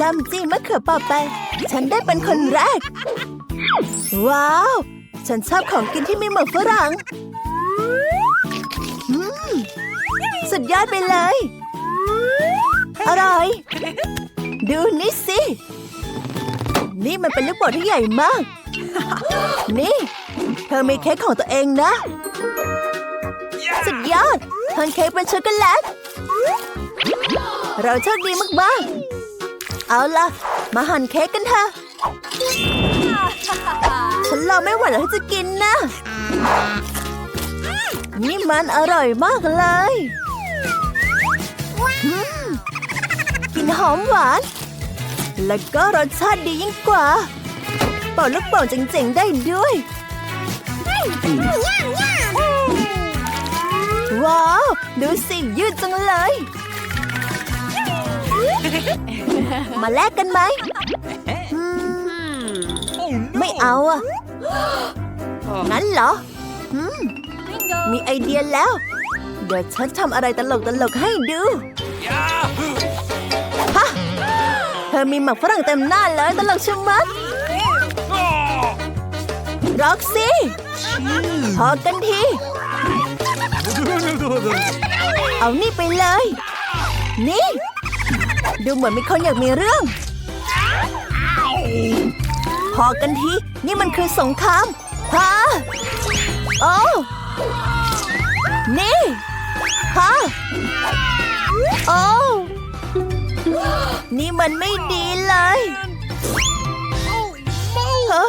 จำจี้มะเขือเปอไป ฉันได้เป็นคนแรก ว้าว ฉันชอบของกินที่มีหมึกฝรั่งอืมสุดยอดไปเลย อร่อย ดูนี่สิ นี่มันเป็นลูกโป่งที่ใหญ่มาก นี่ เธอมีเค้กของตัวเองนะ สุดยอดทานเค้กเป็นช็อกโกแลต เราโชคดีมากๆ เอาล่ะ มาหั่นเค้กกันเถอะฉันรอไม่ไหวแล้วที่จะกินนะ นี่มันอร่อยมากเลยอืมกลินหอมหวาน แล้วก็รสชาติดียิ่งกว่าเป่าลูกโป่งเจ๋งๆได้ด้วย ว้าว ดูสิยืดจังเลย มาแลกกันไหมอืมไม่เอาอะงั้นเหรออืมมีไอเดียแล้ว เดี๋ยวฉันทำอะไรตลกๆให้ดูฮะเธอมีหมักฝรั่งเต็มหน้าเลยตลกชะมัดร็อกซี่ พอกันที เอานี่ไปเลย นี่ ดูเหมือนมีคนอยากมีเรื่อง พอกันที นี่มันคือสงครามฮะโอ้ นี่ฮะโอ้นี่มันไม่ดีเลยฮะ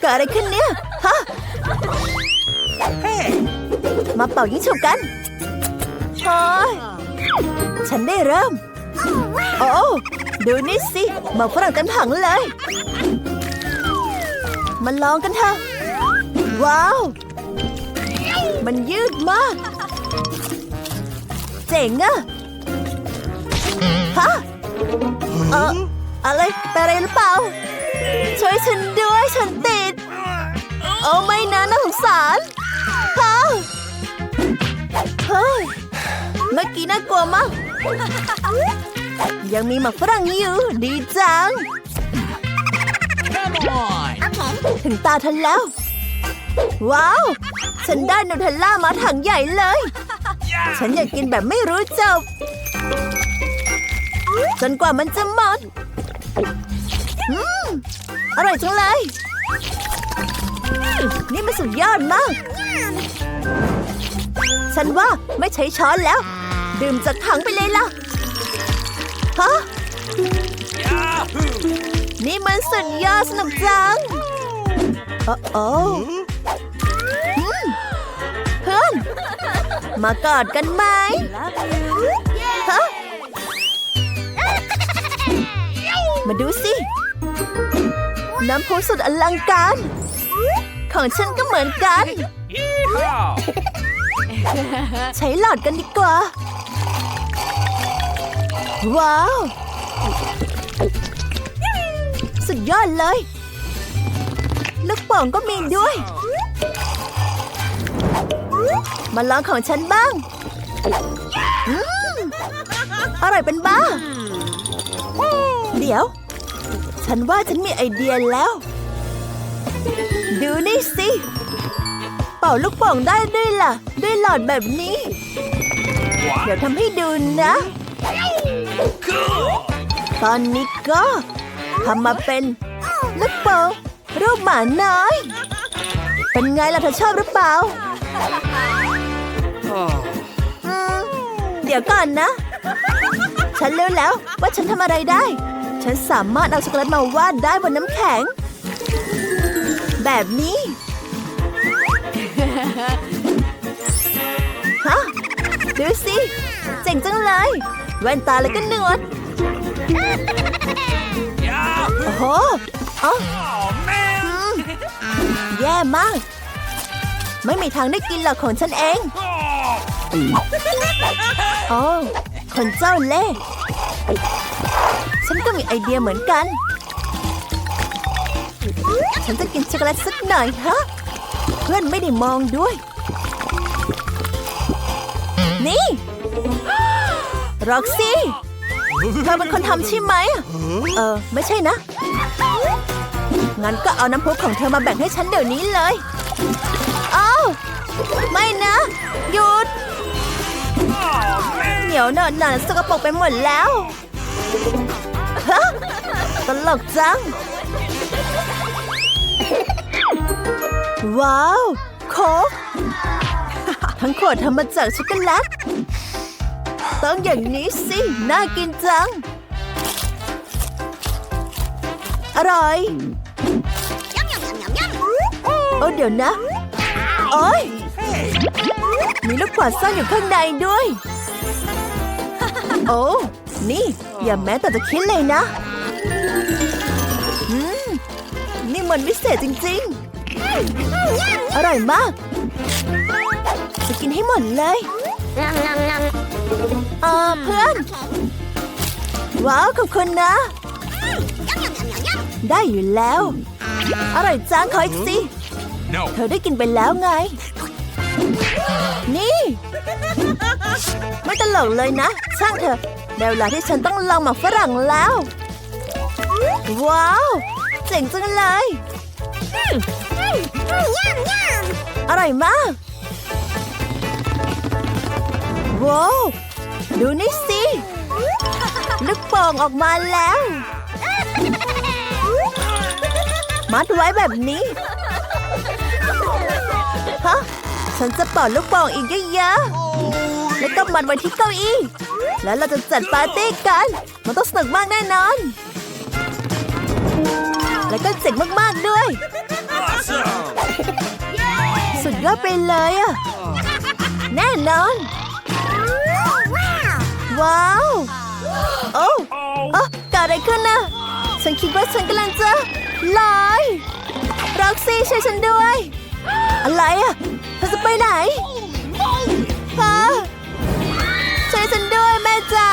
เกิดอะไรขึ้นเนี่ยฮะมาเป่ายิงฉุบกันโอ้ยฉันได้เริ่ม โอ้ดูนี่สิหมาฝรั่งเต็มถังเลย มาลองกันเถอะ ว้าว มันยืดมาก เจ๋งอะฮะเอออะไรเป็นอะไรหรือเปล่า ช่วยฉันด้วยฉันติด โอ้ไม่นะน่าสงสารฮะเฮ้ยเมื่อกี้น่ากลัวมาก ยังมีหมักฝรั่งอยู่ ดีจัง ถึงตาทันแล้ว ว้าว ฉันได้นูเทลล่ามาถังใหญ่เลย ฉันอยากกินแบบไม่รู้จบ จนกว่ามันจะหมด อืม อร่อยจังเลย นี่มันสุดยอดมาก ฉันว่าไม่ใช้ช้อนแล้ว ดื่มจากถังไปเลยล่ะ ฮะ นี่มันสุดยอดสนุกจัง โอ้โอ้อืมเพื่อน มากอดกันไหมฮะ มาดูสิ น้ำพุสุดอลังการ ของฉันก็เหมือนกัน ใช้หลอดกันดีกว่า ว้าว สุดยอดเลย ลูกโป่งก็มีด้วย มาลองของฉันบ้างอร่อยเป็นบ้า เดี๋ยว ฉันว่าฉันมีไอเดียแล้ว ดูนี่สิ เป่าลูกโป่งได้ด้วยล่ะ ด้วยหลอดแบบนี้ เดี๋ยวทำให้ดูนะ ตอนนี้ก็ทำมาเป็นลูกโป่งรูปหมาน้อย เป็นไงล่ะเธอชอบหรือเปล่าเดี๋ยวก่อนนะ ฉันรู้แล้วว่าฉันทำอะไรได้ ฉันสามารถเอาช็อกโกแลตมาวาดได้บนน้ำแข็ง แบบนี้ฮะดูสิเจ๋งจังเลย แว่นตาแล้วก็หนวดโอ้โหอ๋ออืมแย่มาก ไม่มีทางได้กินหรอกของฉันเองโอ้คนเจ้าเล่ห์ฉันก็มีไอเดียเหมือนกัน ฉันจะกินช็อกโกแลตสักหน่อยฮะ เพื่อนไม่ได้มองด้วย นี่ ร็อกซี่เธอเป็นคนทำใช่ไหม เออ ไม่ใช่นะ งั้นก็เอาน้ำพุของเธอมาแบ่งให้ฉันเดี๋ยวนี้เลยอ้าวไม่นะ หยุด เหนียวหนอนหนอนสกปรกไปหมดแล้วฮะตลกจัง ว้าว โค้กทั้งขวดทำมาจากช็อกโกแลต ต้องอย่างนี้สิ น่ากินจัง อร่อยโอ้เดี๋ยวนะ โอ้ยมีลูกกวาดซ่อนอยู่ข้างในด้วย โอ้ นี่ อย่าแม้แต่จะคิดเลยนะอืมนี่มันวิเศษจริง ๆ อร่อยมาก จะกินให้หมดเลย เออเพื่อน ว้าว ขอบคุณนะ ได้อยู่แล้ว อร่อยจังขออีกสิ No. เธอได้กินไปแล้วไง นี่ ไม่ตลกเลยนะ ช่างเถอะได้เวลาที่ฉันต้องลองหมักฝรั่งแล้ว ว้าว เจ๋งจังเลยอร่อยมาก ว้าวดูนี่สิลูกโป่งออกมาแล้ว มัดไว้แบบนี้ฮะฉันจะเป่าลูกโป่งอีกเยอะๆแล้วก็มัดไว้ที่เก้าอี้ แล้วเราจะจัดปาร์ตี้กัน มันต้องสนุกมากแน่นอน แล้วก็เจ๋งมากๆด้วย Awesome. สุดยอดไปเลยอะแน่นอน ว้าว โอ้ Oh. เอ๋อเกิดอะไรขึ้นนะฉันคิดว่าฉันกำลังจะลอยร็อกซี่ช่วยฉันด้วย อะไรอะเธอจะไปไหนฮะช่วยฉันด้วยแม่จ๋า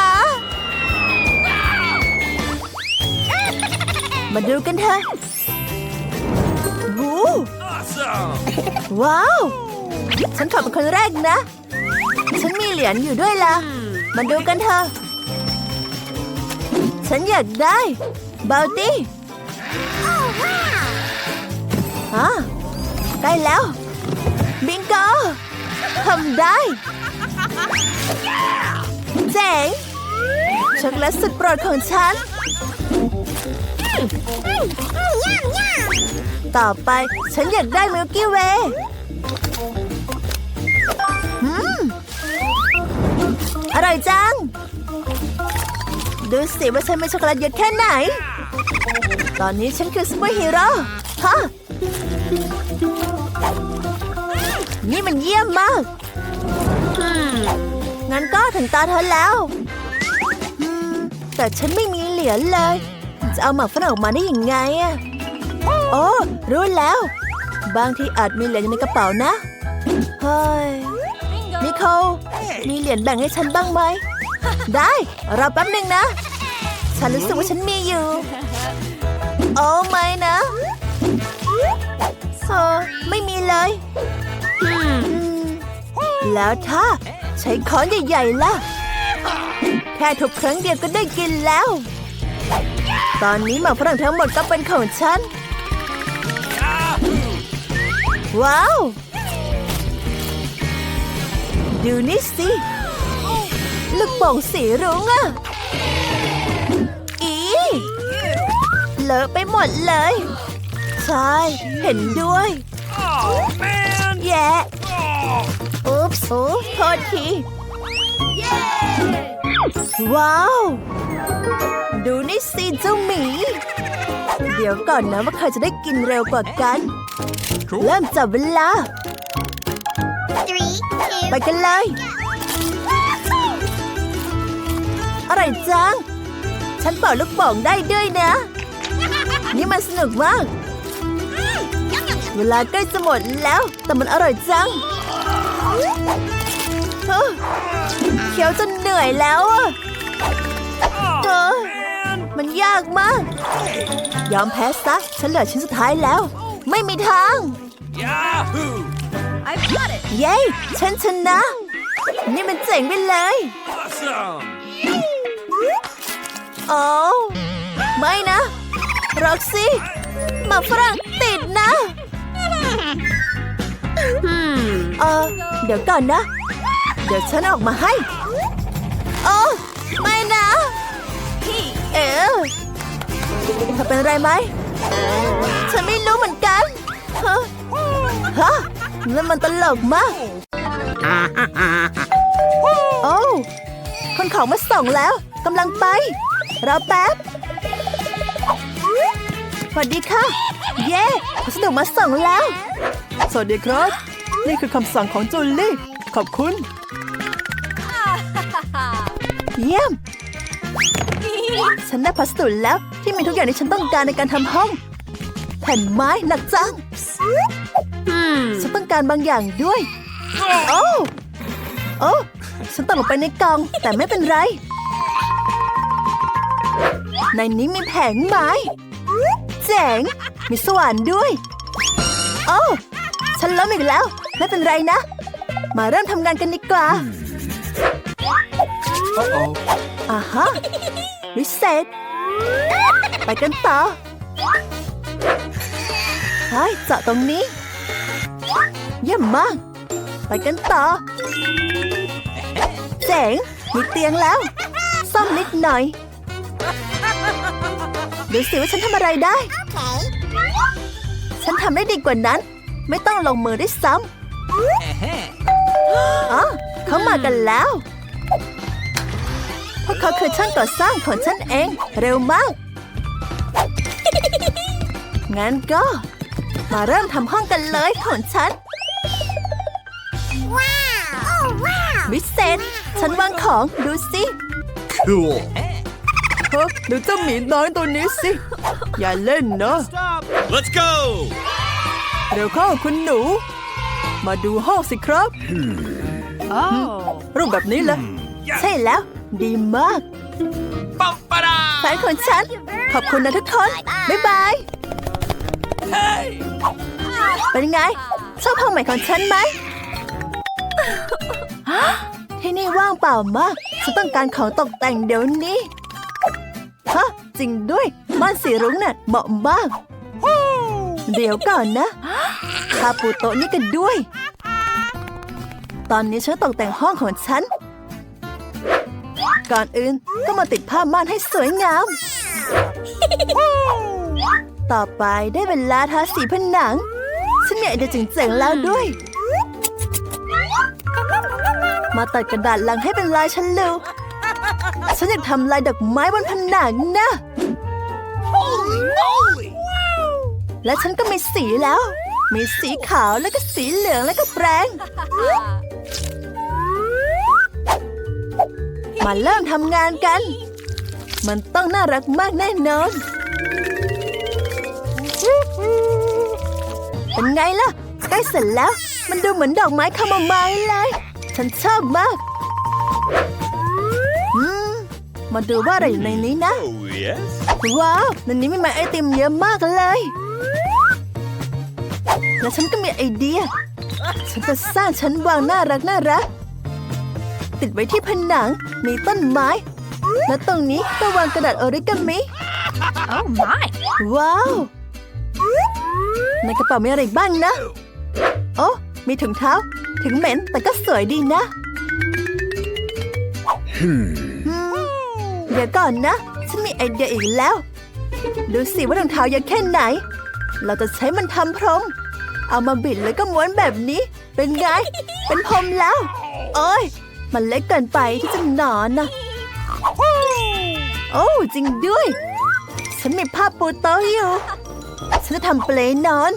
มาดูกันเถอะวู Awesome. ว้าว ฉันขอเป็นคนแรกนะ ฉันมีเหรียญอยู่ด้วยล่ะ มาดูกันเถอะ ฉันอยากได้บา u ตี้ฮะได้แล้ว บิงโกทำได้เจ๋งช็อกโกแลตสุดโปรดของฉัน ต่อไปฉันอยากได้มิลกี้เวย์ อร่อยจัง ดูสิว่าฉันเป็นช็อกโกแลตเยอะแค่ไหน ตอนนี้ฉันคือซูเปอร์ฮีโร่ฮะนี่มันเยี่ยมมาก งั้นก็ถึงตาเธอแล้ว แต่ฉันไม่มีเหรียญเลย จะเอาหมากฝรั่งออกมาได้ยังไงอะโอ้รู้แล้ว บางทีอาจมีเหรียญอยู่ในกระเป๋านะ เฮ้ยนิโคล มีเหรียญแบ่งให้ฉันบ้างไหม ได้รอแป๊บหนึ่งนะ ฉันรู้สึกว่าฉันมีอยู่ โอ้ไม่นะเออไม่มีเลยอืมแล้วถ้าใช้ค้อนใหญ่ๆล่ะ แค่ทุบครั้งเดียวก็ได้กินแล้ว ตอนนี้หมากฝรั่งทั้งหมดก็เป็นของฉัน ว้าว ดูนี่สิลูกโป่งสีรุ้งอะอีเลอะไปหมดเลย ใช่ เห็นด้วย Oh man. แย่ Oh. อุ๊บส์โอ้โทษที ว้าว ดูนี่สิเจ้าหมี เดี๋ยวก่อนนะว่าใครจะได้กินเร็วกว่ากัน Cool. เริ่มจับเวลา ไปกันเลย อร่อยจัง ฉันเป่าลูกโป่งได้ด้วยนะ นี่มันสนุกมาก เวลาใกล้จะหมดแล้ว แต่มันอร่อยจังเฮ้อเคี้ยวจนเหนื่อยแล้วอะมันยากมาก ยอมแพ้ซะ ฉันเหลือชิ้นสุดท้ายแล้ว ไม่มีทาง Yahoo. เย้ฉันชนะ นี่มันเจ๋งไปเลย Awesome. โอ้ไม่นะร็อกซี่หมาฝรั่งติดนะเออเดี๋ยวก่อนนะ เดี๋ยวฉันออกมาให้ โอ้ไม่นะ เอ๋เธอเป็นอะไรไหม ฉันไม่รู้เหมือนกันฮะฮะ นั่นมันตลกมากโอ้คนของมาส่งแล้วกำลังไป รอแป๊บสวัสดีค่ะ เย้พัสดุมาส่งแล้ว สวัสดีครับ นี่คือคำสั่งของจูลี่ ขอบคุณ เยี่ยม ฉันได้พัสดุแล้วที่มีทุกอย่างที่ฉันต้องการในการทำห้อง แผ่นไม้หนักจัง ฉันต้องการบางอย่างด้วย โอ้โอ้ฉันตกลงไปในกล่อง แต่ไม่เป็นไร ในนี้มีแผงไม้เจ๋ง มีสว่านด้วย โอ้ฉันล้มอีกแล้ว ไม่เป็นไรนะ มาเริ่มทำงานกันดีกว่า Uh-oh. อ่าฮะวิเศษ ไปกันต่อใช่เจาะตรงนี้ เยี่ยมมาก ไปกันต่อ เจ๋ง มีเตียงแล้ว ซ่อมนิดหน่อย ดูสิว่าฉันทำอะไรได้ ฉันทำได้ดีกว่านั้น ไม่ต้องลงมือด้วยซ้ำอ๋อเขามากันแล้ว พวกเขาคือช่างก่อสร้างของฉันเอง เร็วมาก งั้นก็ มาเริ่มทำห้องกันเลยของฉัน วิเศษ ฉันวางของดูสิ Cool. เฮ้ดูเจ้าหมีน้อยตัวนี้สิ อย่าเล่นนะ Let's go. เร็วเข้าคุณหนู มาดูห้องสิครับรูปแบบนี้เลยใช่แล้ว ดีมาก Bum-ba-da. แฟนของฉัน ขอบคุณนะทุกคน บ๊ายบาย Hey. เป็นไง ชอบห้องใหม่ของฉันไหม ที่นี่ว่างเปล่ามาก ฉันต้องการของตกแต่งเดี๋ยวนี้ ฮะ จริงด้วยม่านสีรุ้งน่ะเหมาะมาก เดี๋ยวก่อนนะพาปูโต๊ะนี้กันด้วย ตอนนี้ฉันตกแต่งห้องของฉัน ก่อนอื่นก็มาติดผ้าม่านให้สวยงาม ต่อไปได้เวลาทาสีผนัง ฉันมีไอเดียเจ๋งๆแล้วด้วย มาตัดกระดาษลังให้เป็นลายฉันเร็วฉันอยากทำลายดอกไม้บนผนังนะ Holy moly. และฉันก็มีสีแล้ว มีสีขาวแล้วก็สีเหลืองแล้วก็แปรงมาเริ่มทำงานกัน มันต้องน่ารักมากแน่นอน เป็นไงล่ะ ใกล้เสร็จแล้ว มันดูเหมือนดอกไม้คาโมไมล์เลย ฉันชอบมากอืมมาดูว่าอะไรอยู่ในนี้นะ Oh, yes. ว้าวในนี้มีไม้ไอติมเยอะมากเลย แล้วฉันก็มีไอเดีย ฉันจะสร้างชั้นวางน่ารักน่ารัก ติดไว้ที่ผนัง มีต้นไม้ และตรงนี้ก็วางกระดาษออริกามิ Oh my! ว้าว ในกระเป๋ามีอะไรบ้างนะ โอ้ มีถุงเท้า ถึงเหม็นแต่ก็สวยดีนะอืมเดี๋ยวก่อนนะ ฉันมีไอเดียอีกแล้ว ดูสิว่ารองเท้ายาวแค่ไหน เราจะใช้มันทำพรม เอามาบิดแล้วก็ม้วนแบบนี้ เป็นไง เป็นพรมแล้ว โอ้ย มันเล็กเกินไปที่จะนอนนะ โอ้จริงด้วย ฉันมีผ้าปูโต๊ะอยู่ ฉันจะทำเปลนอน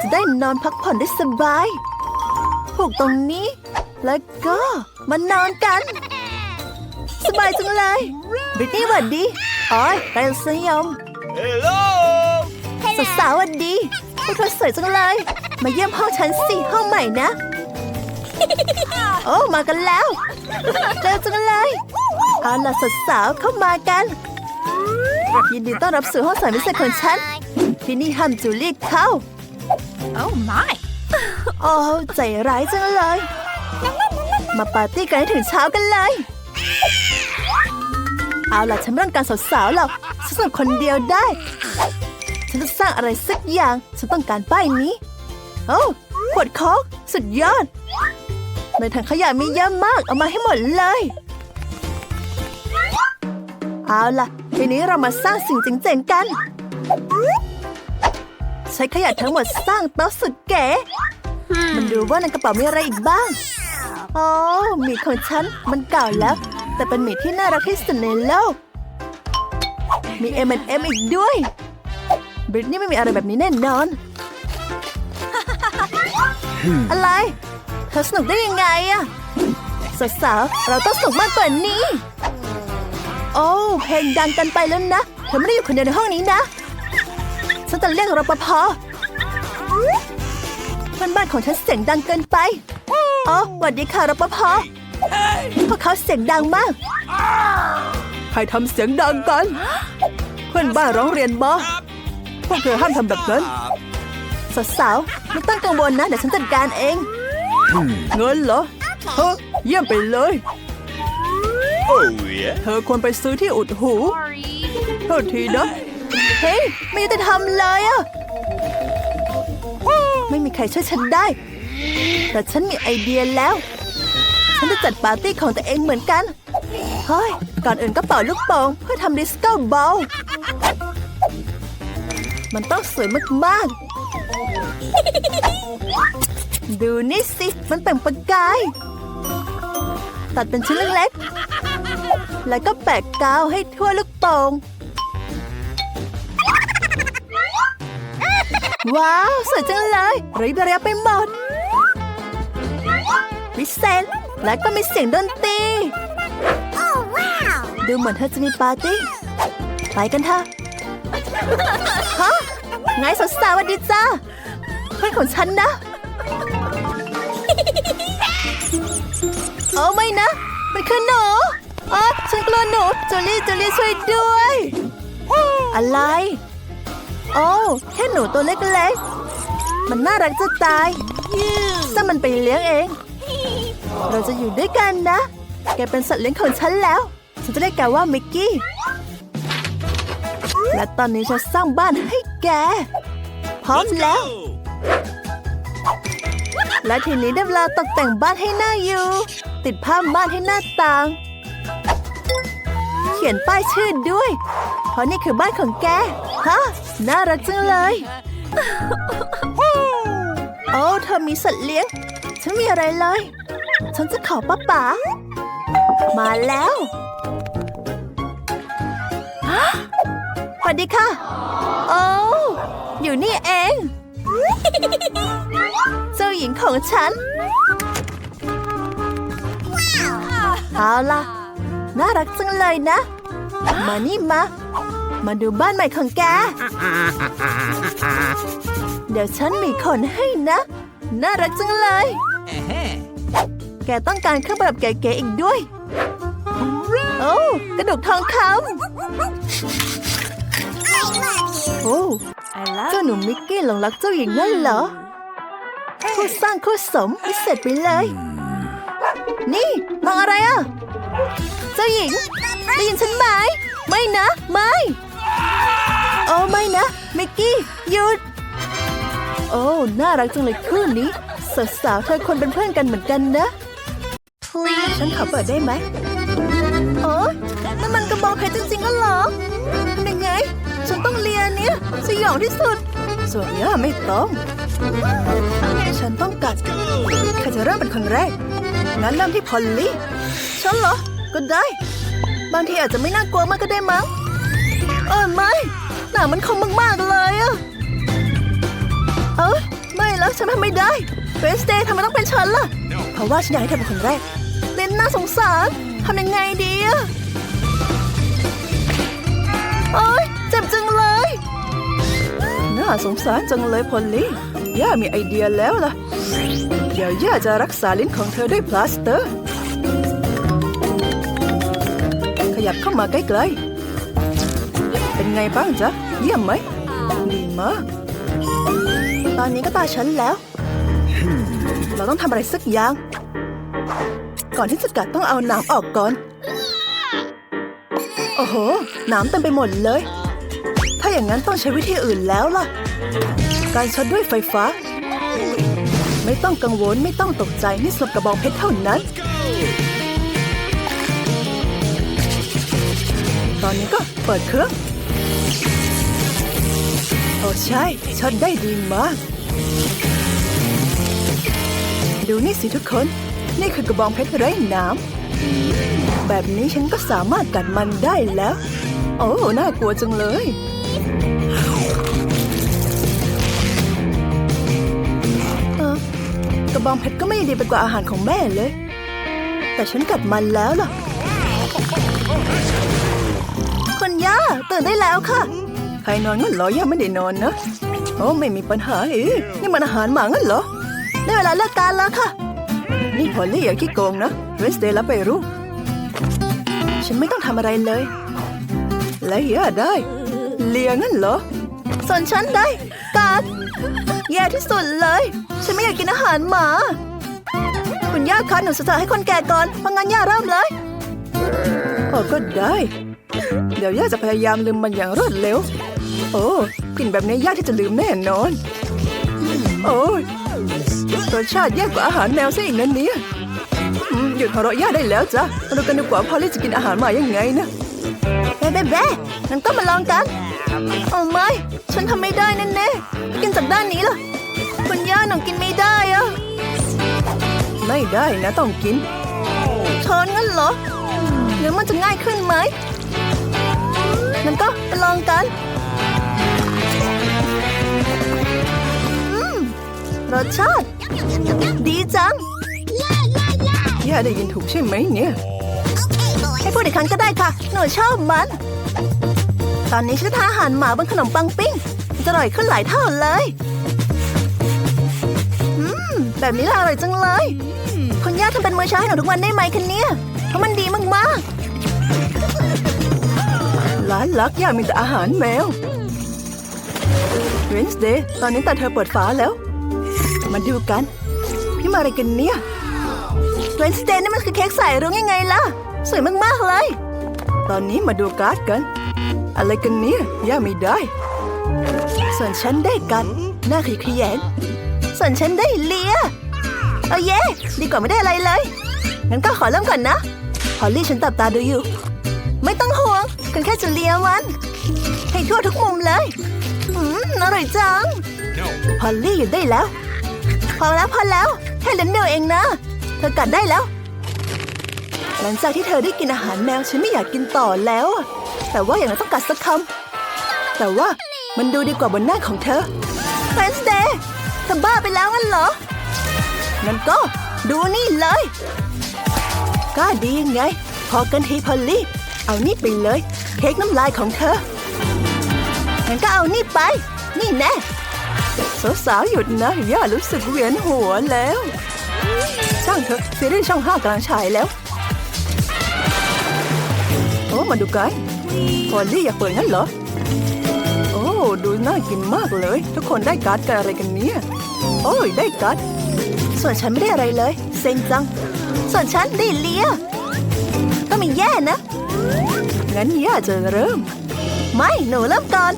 จะได้นอนพักผ่อนได้สบาย ผูกตรงนี้ แล้วก็มานอนกัน สบายจังเลยบริตนี่หวัดดีอ๋อยไรสยม Hello. สาวๆหวัดดีพวกเธอสวยจังเลย มาเยี่ยมห้องฉันสิห้องใหม่นะ โอ้มากันแล้วเร็วจังเลยเอาล่ะสาวๆเข้ามากันยินดีต้อนรับสู่ห้องสายพิเศษของฉันที่นี่ห้ามจูลี่เข้า Oh my! โอ้ใจร้ายจังเลย มาปาร์ตี้กันให้ถึงเช้ากันเลย เอาล่ะฉันไม่ต้องการสาวๆหรอกฉันสนุกคนเดียวได้ ฉันจะสร้างอะไรสักอย่าง ฉันต้องการป้ายนี้ โอ้ขวดโค้กสุดยอด ในถังขยะมีเยอะมาก เอามาให้หมดเลย เอาล่ะ ทีนี้เรามาสร้างสิ่งเจ๋งๆกัน ใช้ขยะทั้งหมดสร้างโต๊ะสุดเก๋ ดูว่าในกระเป๋ามีอะไรอีกบ้างอ๋อหมีของฉันมันเก่าแล้ว แต่เป็นหมีที่น่ารักที่สุดในโลก มี M&M อีกด้วยบริตนี่ไม่มีอะไรแบบนี้แน่นอน อะไร เธอสนุกได้ยังไงอะสาวๆเราต้องสนุกมากกว่านี้ โอ้เพลงดังกันไปแล้วนะเธอไม่ได้อยู่คนเดียวในห้องนี้นะ ฉันจะเรียกรปภเพื่อนบ้านของฉันเสียงดังเกินไป อ๋อสวัสดีค่ะรปภพวกเขาเสียงดังมาก ใครทำเสียงดังกัน เพื่อนบ้านร้องเรียนมาพวกเธอห้ามทำแบบนั้น สาวๆไม่ต้องกังวลนะ เดี๋ยวฉันจัดการเอง เงินเหรอเฮ้เยี่ยมไปเลย Oh yeah. เธอควรไปซื้อที่อุดหู Sorry. โทษทีนะ เฮ้ยไม่ยุติธรรมเลยอะ ไม่มีใครช่วยฉันได้ แต่ฉันมีไอเดียแล้ว ฉันจะจัดปาร์ตี้ของตัวเองเหมือนกัน เฮ้ย ก่อนอื่นก็เป่าลูกโป่งเพื่อทำดิสโก้บอล มันต้องสวยมากๆ ดูนี่สิ มันเปล่งประกาย ตัดเป็นชิ้นเล็กๆ แล้วก็แปะกาวให้ทั่วลูกโป่ง ว้าว สวยจังเลยริบระไปหมดวิเศษและก็มีเสียงดนตรีดูเหมือนเธอจะมีปาร์ตี้ ไปกันเถอะฮะไงสาวๆสวัสดีจ้าเพื่อนของฉันนะโอ้ไม่นะ มันคือหนูอ๋อฉันกลัวหนูจูลี่จูลี่ช่วยด้วย อะไร โอ้แค่หนูตัวเล็กๆ มันน่ารักจะตายซะมันไปเลี้ยงเอง เราจะอยู่ด้วยกันนะ แกเป็นสัตว์เลี้ยงของฉันแล้ว ฉันจะเรียกแกว่ามิกกี้ และตอนนี้ฉันสร้างบ้านให้แก พร้อมแล้ว และทีนี้ได้เวลาตกแต่งบ้านให้หน่าอยู่ ติดภาบ้านให้หน้าต่าง เขียนป้ายชื่อด้วย เพราะนี่คือบ้านของแก ฮะ น่ารักจังเลย โอ้เธอมีสัตว์เลี้ยง ฉันมีอะไรเลย ฉันจะขอป้าป๋า มาแล้วฮะสวัสดีค่ะ โอ้ อยู่นี่เอง เจ้าหญิงของฉัน เอาล่ะ น่ารักจังเลยนะ มานี่มา มาดูบ้านใหม่ของแก เดี๋ยวฉันมีคนให้นะ น่ารักจังเลย แกต้องการเครื่องประดับเก๋ๆอีกด้วย โอ้กระดูกทองคำโอ้เจ้าหนุ่มมิกกี้หลงรักเจ้าหญิงนั่นเหรอคู่สร้างคู่สมพิเศษไปเลย นี่มองอะไรอะ เจ้าหญิง ได้ยินฉันไหม ไม่นะ ไม่ โอ้ไม่นะ มิกกี้หยุด โอ้ น่ารักจังเลยคู่นี้ สาวๆเธอคนเป็นเพื่อนกันเหมือนกันนะ Please. ฉันขอเปิดได้ไหมโอ้นั่นมันกระบอกเพชรจริงๆก็เหรอทำยังไง ฉันต้องเรียนเนี่ยสยองที่สุด ส่วนย่าไม่ต้อง ฉันต้องกัด ใครจะเริ่มเป็นคนแรก งั้นเริ่มที่พอลลี่ ฉันเหรอ ก็ได้ บางทีอาจจะไม่น่ากลัวมากก็ได้มั้ง เออไม่หนามันคมมากๆเลยอะเออไม่แล้วฉันทำไม่ได้เฟสเดย์ทำไมต้องเป็นฉันล่ะ เพราะว่าฉันอยากให้เธอเป็นคนแรก เล่นน่าสงสารทำยังไงดีอะโอ๊ยเจ็บจังเลย น่าสงสารจังเลยพอลลี่ ย่ามีไอเดียแล้วล่ะ เดี๋ยวย่าจะรักษาลิ้นของเธอด้วยพลาสเตอร์ ยับเข้ามาใกล้ๆ เป็นไงบ้างจ๊ะ เยี่ยมไหม ดีมาก ตอนนี้ก็ตาฉันแล้ว เราต้องทำอะไรสักอย่าง ก่อนที่จะกัดต้องเอาน้ำออกก่อน โอ้โหนามเต็มไปหมดเลย ถ้าอย่างนั้นต้องใช้วิธีอื่นแล้วล่ะ การช็อตด้วยไฟฟ้า ไม่ต้องกังวลไม่ต้องตกใจนี่สำหรับกระบองเพชรเท่านั้น เปิดเครื่องโอ้ใช่ช็อตได้ดีมาก ดูนี่สิทุกคน นี่คือกระบองเพชรไร้นามแบบนี้ฉันก็สามารถกัดมันได้แล้ว โอ้ น่ากลัวจังเลย กระบองเพชรก็ไม่ดีไปกว่าอาหารของแม่เลย แต่ฉันกัดมันแล้วล่ะ ย่าตื่นได้แล้วค่ะ ใครนอนงั้นเหรอย่าไม่ได้นอนนะโอ้ไม่มีปัญหาเอ๊นี่มันอาหารหมางั้นเหรอได้เวลาเลิกการแล้วค่ะ นี่พอลลี่อย่าขี้โกงนะเวนสเดย์รับไปรู้ ฉันไม่ต้องทำอะไรเลยและย่าได้ เลียงั้นเหรอส่วนฉันได้กัดแย่ที่สุดเลย ฉันไม่อยากกินอาหารหมา คุณย่าคะหนูสจะให้คนแก่ก่อนเพราะงั้นย่าเริ่มเลยโอ้ก็ได้ เดี๋ยวย่าจะพยายามลืมมันอย่างรวดเร็ว โอ้กลิ่นแบบนี้ยากที่จะลืมแน่นอน โอ้ยรสชาติแย่กว่าอาหารแมวซะอีกนั่นเนี่ยหยุดหัวเราะย่าได้แล้วจ้ะมาดูกันดีกว่าพอลลี่จะกินอาหารหมายังไงนะแบ๊ะแบ๊ะแบ๊ะงั้นต้องมาลองกันโอ้ไม่ฉันทำไม่ได้แน่ๆกินจากด้านนี้ล่ะคุณย่าหนูกินไม่ได้อะไม่ได้นะต้องกินช้อนงั้นเหรอหรือมันจะง่ายขึ้นไหม งั้นก็ไปลองกันอืมรสชาติ ดีจังย่าได้ยินถูกใช่ไหมเนี่ย ให้พูดอีกครั้งก็ได้ค่ะ หนูชอบมัน ตอนนี้ฉันทานอาหารหมาบนขนมปังปิ้งมันจะอร่อยขึ้นหลายเท่าเลย อืม แบบนี้ล่ะอร่อยจังเลย คุณย่าทำเป็นมื้อเช้าให้หนูทุกวันได้ไหมคะเนี่ย เพราะมันดีมากๆ ร้านลักย่ามีแต่อาหารแมวเวนส์เดย์ตอนนี้ต่เธอเปิดฝาแล้ว มาดูกันพี่มาอะไรกันเนี่ยเวนส์เดย์นี่มันคือเค้กใส่รุ้งยังไงล่ะ สวยมากๆเลย ตอนนี้มาดูการ์ดกัน อะไรกันเนี่ยย่าไม่ได้ ส่วนฉันได้กัน หน้าขยขยงส่วนฉันได้เลียเอาเย่ดีกว่าไม่ได้อะไรเลย งั้นก็ขอเริ่มก่อนนะพอลลี่ฉันตับตาดูอยู่ ไม่ต้องห่วง กันแค่จะเลียมัน ให้ทั่วทุกมุมเลย อืมอร่อยจังพอลลี่หยุดได้แล้ว พอแล้วพอแล้วแค่เล่นเดียวเองนะ เธอกัดได้แล้ว หลังจากที่เธอได้กินอาหารแมวฉันไม่อยากกินต่อแล้วอะแต่ว่าอย่างน้อยต้องกัดสักคำแต่ว่ามันดูดีกว่าบนหน้าของเธอเฟนสเดย์เธอบ้าไปแล้วงั้นเหรองั้นก็ดูนี่เลยก็ดียังไง พอกันทีพอลลี่ เอานี่ไปเลยเค้กน้ำลายของเธองั้นก็เอานี่ไป นี่แน่สาวๆหยุดนะย่ารู้สึกเวียนหัวแล้ว ช่างเถอะซีรีส์ช่องห้ากำลังฉายแล้ว โอ้มาดูกันพอลลี่อยากเปิดงั้นเหรอ โอ้ดูน่ากินมากเลย ทุกคนได้การ์ดกันอะไรกันเนี่ย โอ้ยได้การ์ดส่วนฉันไม่ได้อะไรเลย เซ็งจัง ส่วนฉันได้เลียก็ไม่แย่นะ งั้นย่าจะเริ่ม ไม่ หนูเริ่มก่อน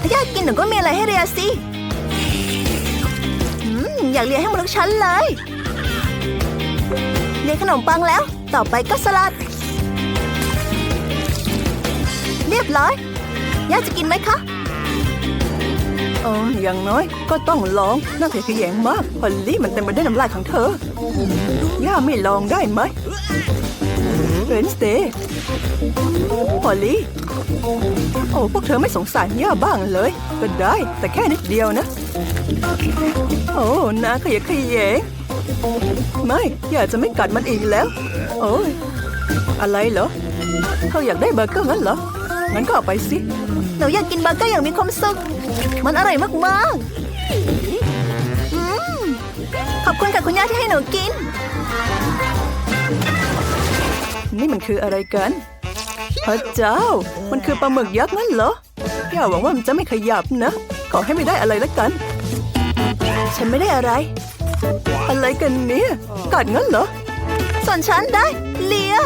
ถ้าย่ากินหนูก็มีอะไรให้เรียสิอยากเรียให้หมดทุกชั้นเลย เรียขนมปังแล้ว ต่อไปก็สลัด เรียบร้อยย่าจะกินไหมคะเอออย่างน้อยก็ต้องลองน่าเสียขยงมากพอลลี่มันเต็มไปด้วยน้ำลายของเธอย่าไม่ลองได้ไหม วนสเตย์พอลลี่ โอ้ พวกเธอไม่สงสารย่าบ้างเลย ก็ได้ แต่แค่นิดเดียวนะ โอ้นาขยะขยงไม่ อย่าจะไม่กัดมันอีกแล้ว โอ้ย อะไรเหรอ เขาอยากได้เบอร์เกอร์งั้นเหรอ งั้นก็เอาไปสิหนูอยากกินเบอร์เกอร์อย่างมีความสุข มันอร่อยมากๆอืมขอบคุณค่ะคุณย่าที่ให้หนูกิน นี่มันคืออะไรกันพระเจ้า มันคือปลาหมึกยักษ์งั้นเหรอย่าหวังว่ามันจะไม่ขยับนะ ขอให้ไม่ได้อะไรแล้วกัน ฉันไม่ได้อะไร อะไรกันเนี่ยกัดงั้นเหรอ ส่วนฉันได้ เลีย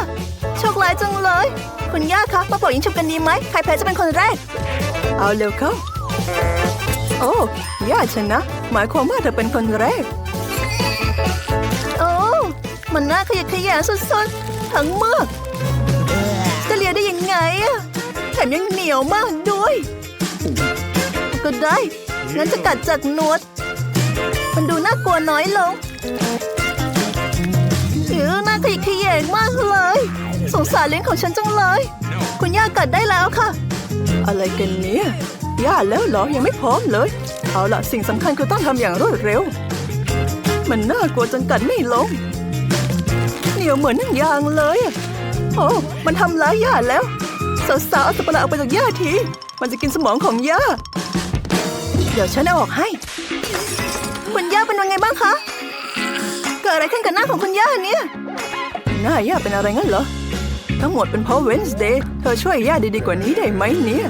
โชคร้ายจังเลย คุณย่าคะมาเป่ายิงฉุบกันดีไหม ใครแพ้จะเป็นคนแรก เอาเร็วเข้า โอ้ย่าชนะ หมายความว่าเธอเป็นคนแรก โอ้ มันน่าขยะแขยงสุดๆ ทั้งเมือกจะเลียได้ยังไงอะแถมยังเหนียวมากด้วย ก็ได้ งั้นจะกัดจากนวด มันดูน่ากลัวน้อยลงเออน่าขยะแขยงมากเลย สงสารเลี้ยงของฉันจังเลย คุณย่ากัดได้แล้วค่ะ อะไรกันเนี่ยย่าแล้วเหรอ ยังไม่พร้อมเลย เอาล่ะสิ่งสำคัญคือต้องทำอย่างรวดเร็ว มันน่ากลัวจนกัดไม่ลง นียวเหมือนหนังยางเลยอะโอ้มันทำร้ายย่าแล้ว สาวๆเอาสัตว์ปะหลาดออกไปจากย่าที มันจะกินสมองของย่า เดี๋ยวฉันเอาออกให้คุณย่าเป็นยังไงบ้างคะ เกิดอะไรขึ้นกับหน้าของคุณย่าเนี่ย หน้าย่าเป็นอะไรงั้นเหรอ ทั้งหมดเป็นเพราะเวนส์เดย์ เธอช่วยย่าดีๆกว่านี้ได้ไหมเนี่ย